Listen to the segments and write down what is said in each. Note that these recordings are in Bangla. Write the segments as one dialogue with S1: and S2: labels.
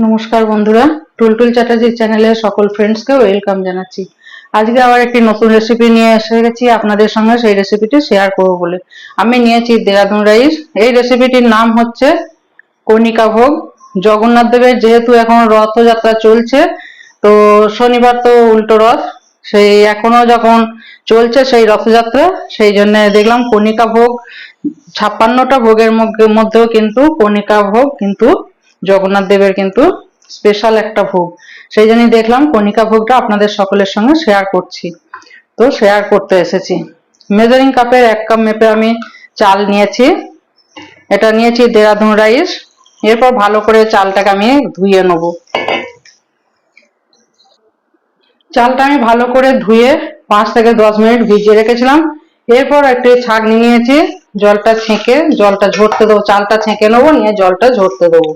S1: নমস্কার বন্ধুরা, টুলটুল চ্যাটার্জির চ্যানেলে সকল ফ্রেন্ডসকে ওয়েলকাম জানাচ্ছি। আজকে আবার একটি নতুন রেসিপি নিয়ে এসে গেছি আপনাদের সঙ্গে, সেই রেসিপিটি শেয়ার করব বলে। আমি নিয়েছি দেরাদুন রাইস। এই রেসিপিটির নাম হচ্ছে কণিকা ভোগ। জগন্নাথ দেবের যেহেতু এখন রথযাত্রা চলছে, তো শনিবার তো উল্টো রথ। সেই এখনও যখন চলছে সেই রথযাত্রা, সেই জন্য দেখলাম কণিকা ভোগ। ছাপ্পান্নটা ভোগের মধ্যে- মধ্যেও কিন্তু কণিকা ভোগ কিন্তু জগন্নাথ দেবের কিন্তু স্পেশাল একটা ভোগ। সেই জন্যই দেখলাম কণিকা ভোগটা আপনাদের সকলের সঙ্গে শেয়ার করছি। তো শেয়ার করতে এসেছি। মেজারিং কাপের এক কাপ মেপে আমি চাল নিয়েছি। এটা নিয়েছি দেরাদুন রাইস। এরপর ভালো করে চালটাকে আমি ধুয়ে নেব। চালটা আমি ভালো করে ধুয়ে পাঁচ থেকে দশ মিনিট ভিজিয়ে রেখেছিলাম। এরপর একটি ছাঁকনি নিয়েছি। জলটা ছেঁকে জলটা ঝরতে দেবো। চালটা ছেঁকে নেব, নিয়ে জলটা ঝরতে দেবো।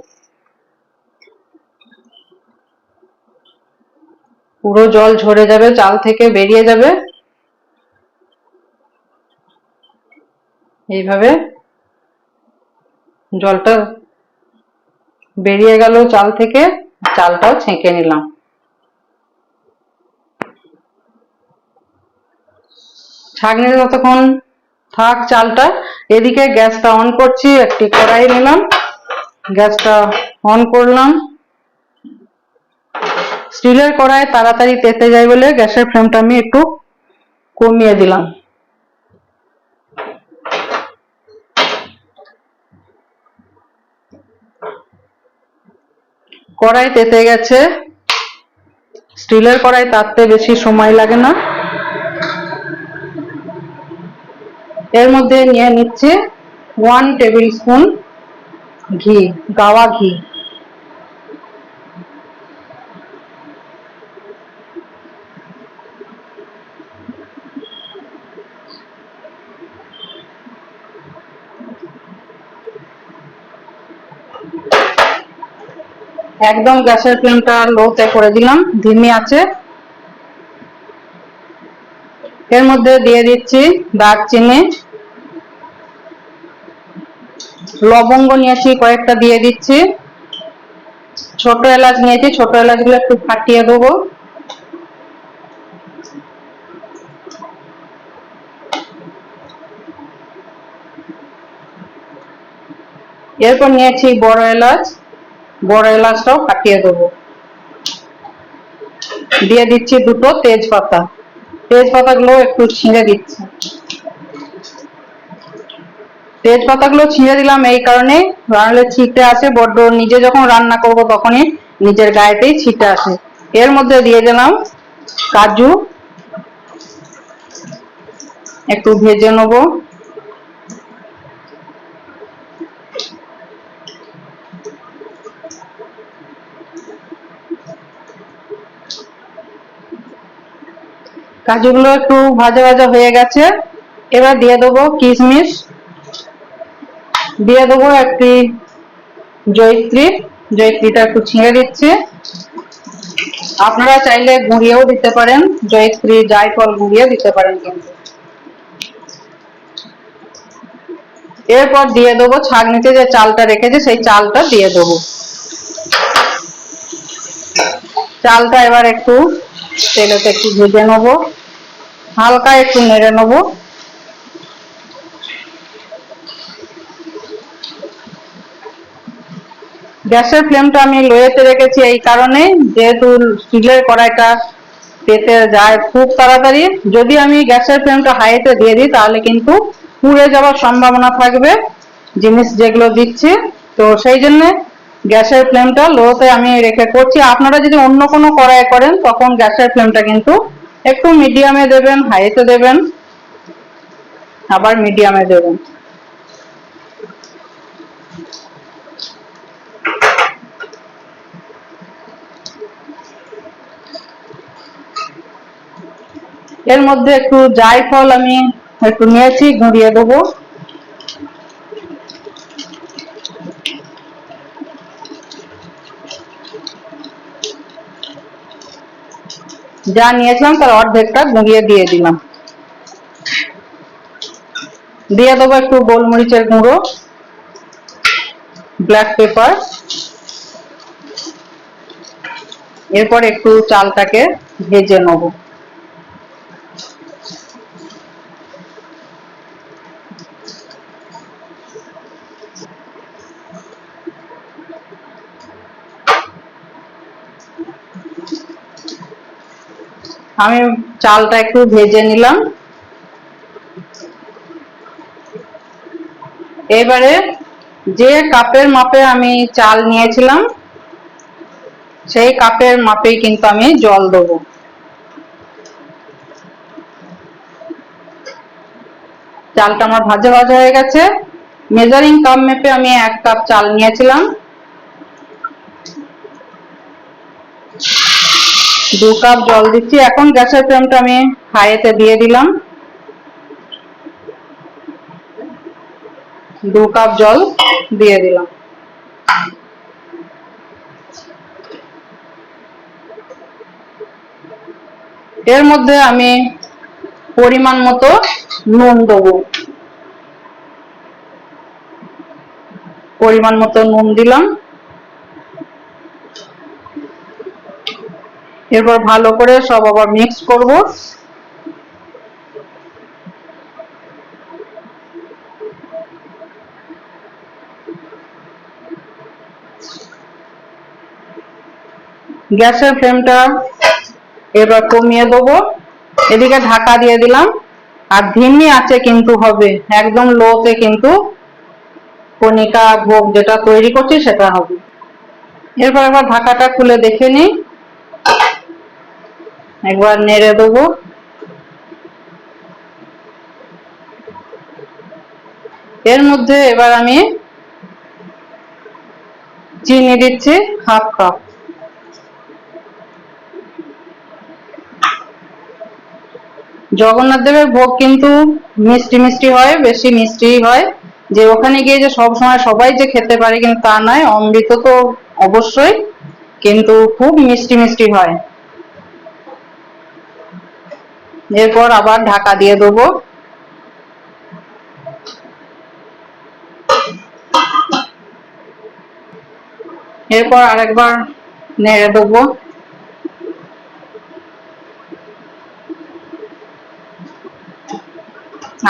S1: পুরো জল ঝরে যাবে, চাল থেকে বেরিয়ে যাবে। এইভাবে জলটা বেরিয়ে গেল চাল থেকে, চালটাও ছেঁকে নিলাম। ছাঁকনির ততক্ষণ থাক চালটা। এদিকে গ্যাসটা অন করছি, একটি কড়াই নিলাম। গ্যাসটা অন করলাম। স্টিলের কড়াই তাড়াতাড়ি তেতে যায় বলে গ্যাসের ফ্লেমটা আমি একটু কমিয়ে দিলাম। কড়াই তেতে গেছে। স্টিলের কড়াই তাতে বেশি সময় লাগে না। এর মধ্যে নিয়ে নিচ্ছে ওয়ান টেবিল স্পুন ঘি, গাওয়া ঘি। একদম গ্যাসের ফ্লেমটা লোতে করে দিলাম, ধিমি আছে। এর মধ্যে দিয়ে দিচ্ছি দারচিনি। লবঙ্গ নিয়েছি, কয়েকটা দিয়ে দিচ্ছি। ছোট এলাচ নিয়েছি, ছোট এলাচগুলো একটু ফাটিয়ে দেবো। এরপর নিয়েছি বড় এলাচ। বড় এলাচটাও কাটিয়ে দেবো। দিয়ে দিচ্ছি দুটো তেজপাতা। তেজপাতাগুলো একটু ছিঁড়ে দিচ্ছি। তেজপাতাগুলো ছিঁড়ে দিলাম এই কারণে রান্নালে ছিটে আসে, বড্ড নিজে যখন রান্না করব তখনই নিজের গায়েতেই ছিটে আসে। এর মধ্যে দিয়ে দিলাম কাজু। একটু ভেজে নেব। কাজুগুলো একটু ভাজা ভাজা হয়ে গেছে। এবার দিয়ে দেবো কিশমিশ। দিয়ে দেবো একটি জয়ত্রী। জয়ত্রীটা একটু ছিঁড়ে দিচ্ছে। আপনারা চাইলে গুঁড়িয়েও দিতে পারেন। জয়ত্রী জায়ফল গুঁড়িয়ে দিতে পারেন কিন্তু। এরপর দিয়ে দেবো ছাগনিতে যে চালটা রেখেছে, সেই চালটা দিয়ে দেবো। চালটা এবার একটু তেলেতে একটু ভেজে নেব। হালকা একটু নেড়ে নেব। গ্যাসের ফ্লেমটা আমি লোয়েতে রেখেছি এই কারণে, যেহেতু স্টিলের কড়াইটা পেতে যায় খুব তাড়াতাড়ি। যদি আমি গ্যাসের ফ্লেমটা হাইতে দিয়ে দিই, তাহলে কিন্তু পুড়ে যাওয়ার সম্ভাবনা থাকবে, জিনিস যেগুলো দিচ্ছি। তো সেই জন্য গ্যাসের ফ্লেমটা লোতে আমি রেখে করছি। আপনারা যদি অন্য কোনো কড়াই করেন, তখন গ্যাসের ফ্লেমটা কিন্তু একটু মিডিয়ামে দেবেন, হাইতে দেবেন, আবার মিডিয়ামে দেবেন। এর মধ্যে একটু জায়ফল আমি একটু নিয়েছি গুঁড়িয়ে দেবো। যা নিয়েছিলাম তার অর্ধেকটা গুঁড়িয়ে দিয়ে দিলাম। দিয়ে দেবো একটু গোলমরিচের গুঁড়ো, ব্ল্যাক পেপার। এরপর একটু চালটাকে ভেজে নেব। আমি চালটা একটু ভেজে নিলাম। এবারে যে কাপের মাপে আমি চাল নিয়েছিলাম, সেই কাপের মাপেই কিন্তু আমি জল দেবো। চালটা আমার ভাজা ভাজা হয়ে গেছে। মেজারিং কাপ মেপে আমি এক কাপ চাল নিয়েছিলাম। দু কাপ জল দিচ্ছি। এখন গ্যাসের ফ্লেমটা আমি হাইতে দিয়ে দিলাম। দু কাপ জল দিয়ে দিলাম। এর মধ্যে আমি পরিমাণ মতো নুন দেবো। পরিমাণ মতো নুন দিলাম। এরপর ভালো করে সব আবার মিক্স করব। গ্যাসের ফ্লেমটা এবার কমিয়ে দেবো। এদিকে ঢাকা দিয়ে দিলাম। আর ধিমি আছে কিন্তু হবে, একদম লোতে কিন্তু কণিকা, ভোগ যেটা তৈরি করছি সেটা হবে। এরপর আবার ঢাকাটা খুলে দেখে নিই। একবার নেড়ে দেবো। এর মধ্যে এবার আমি চিনি দিচ্ছি হাফ কাপ। জগন্নাথ দেবের ভোগ কিন্তু মিষ্টি মিষ্টি হয়, বেশি মিষ্টি হয়। যে ওখানে গিয়ে যে সব সময় সবাই যে খেতে পারে কিন্তু তা নয়, অমৃত তো অবশ্যই, কিন্তু খুব মিষ্টি মিষ্টি হয়। এরপর আবার ঢাকা দিয়ে দেবো। এরপর আরেকবার নেড়ে দেবো।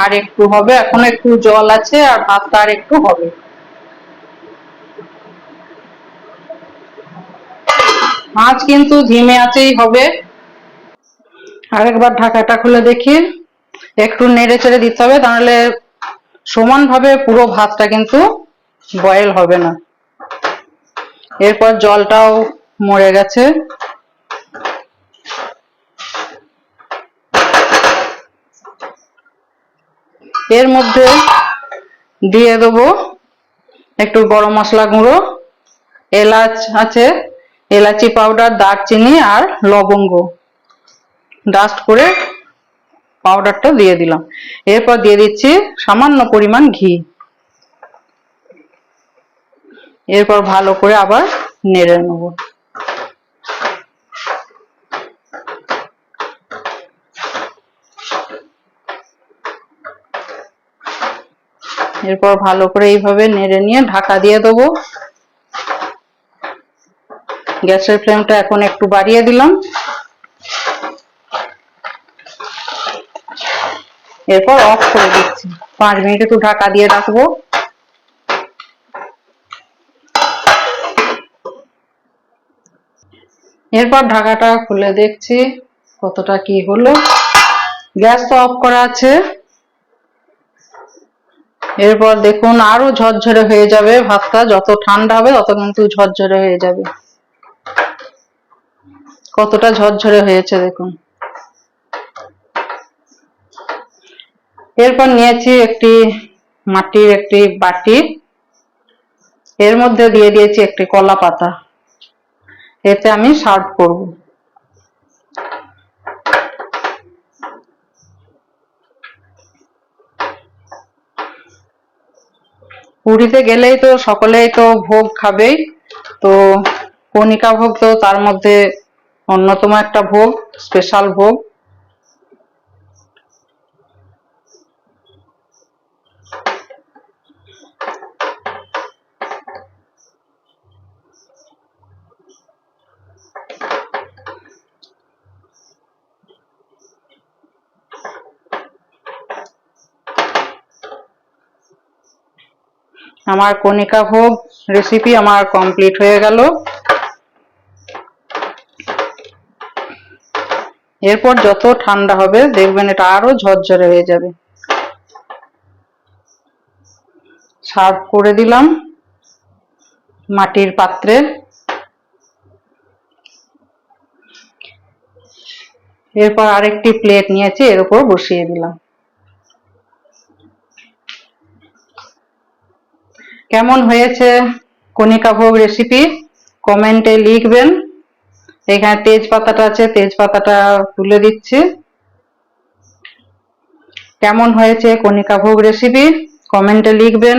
S1: আর একটু হবে, এখন একটু জল আছে আর ভাতটা আর একটু হবে। আজ কিন্তু ধিমে আছেই হবে। আরেকবার ঢাকাটা খুলে দেখি। একটু নেড়ে চেড়ে দিতে হবে, তাহলে সমানভাবে পুরো ভাতটা কিন্তু বয়েল হবে না। এরপর জলটাও মরে গেছে। এর মধ্যে দিয়ে দেবো একটু গরম মশলা গুঁড়ো, এলাচ আছে, এলাচি পাউডার দারচিনি আর লবঙ্গ। ডাস্ট করে পাউডারটা দিয়ে দিলাম। এরপর দিয়ে দিচ্ছি সামান্য পরিমাণ ঘি। এরপর ভালো করে আবার নেড়ে নেব। এরপর ভালো করে এইভাবে নেড়ে নিয়ে ঢাকা দিয়ে দেবো। গ্যাসের ফ্লেমটা এখন একটু বাড়িয়ে দিলাম। এরপর অফ করে দিচ্ছি। পাঁচ মিনিট একটু ঢাকা দিয়ে রাখব। এরপর ঢাকাটা খুলে দেখছি কতটা কি হলো। গ্যাস তো অফ করা আছে। এরপর দেখুন আরও ঝরঝরে হয়ে যাবে ভাতটা। যত ঠান্ডা হবে, তত কিন্তু ঝরঝরে হয়ে যাবে। কতটা ঝরঝরে হয়েছে দেখুন। এরপর নিয়েছি একটি মাটির একটি বাটি। এর মধ্যে দিয়ে দিয়েছি একটি কলা পাতা। এতে আমি সার্ভ করব। পুরীতে গেলেই তো সকলেই তো ভোগ খাবেই। তো কণিকা ভোগ তো তার মধ্যে অন্যতম একটা ভোগ স্পেশাল ভোগ। আমার কণিকা ভোগ রেসিপি আমার কমপ্লিট হয়ে গেল। এরপর যত ঠান্ডা হবে, দেখবেন এটা আরও ঝরঝরে হয়ে যাবে। সার্ভ করে দিলাম মাটির পাত্রে। এরপর আরেকটি প্লেট নিয়েছি, এর উপর বসিয়ে দিলাম। কেমন হয়েছে কণিকা ভোগ রেসিপি কমেন্টে লিখবেন। এখানে তেজপাতাটা আছে, তেজপাতাটা তুলে দিচ্ছি। কেমন হয়েছে কণিকা ভোগ রেসিপি কমেন্টে লিখবেন।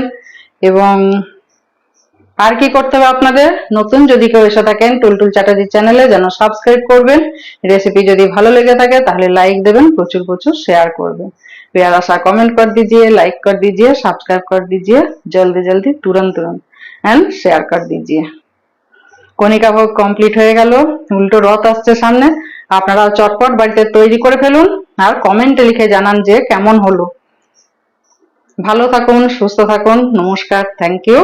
S1: এবং আর কি করতে হবে আপনাদের? নতুন যদি কেউ এসে থাকেন টুলটুল চ্যাটার্জি চ্যানেলে, যেন সাবস্ক্রাইব করবেন। রেসিপি যদি ভালো লেগে থাকে, তাহলে লাইক দেবেন, প্রচুর প্রচুর শেয়ার করবেন। प्यारा सा कमेंट कर दीजिए लाइक कर दीजिए सब्सक्राइब कर दीजिए जल्दी जल्दी तुरंत तुरंत एंड शेयर कर दीजिए কণিকা ভোগ কমপ্লিট হয়ে গেল উল্টো রথ আসছে সামনে আপনারা চটপট বাড়িতে তৈরি করে ফেলুন আর কমেন্টে লিখে জানান যে কেমন হলো ভালো থাকুন সুস্থ থাকুন নমস্কার থ্যাংক ইউ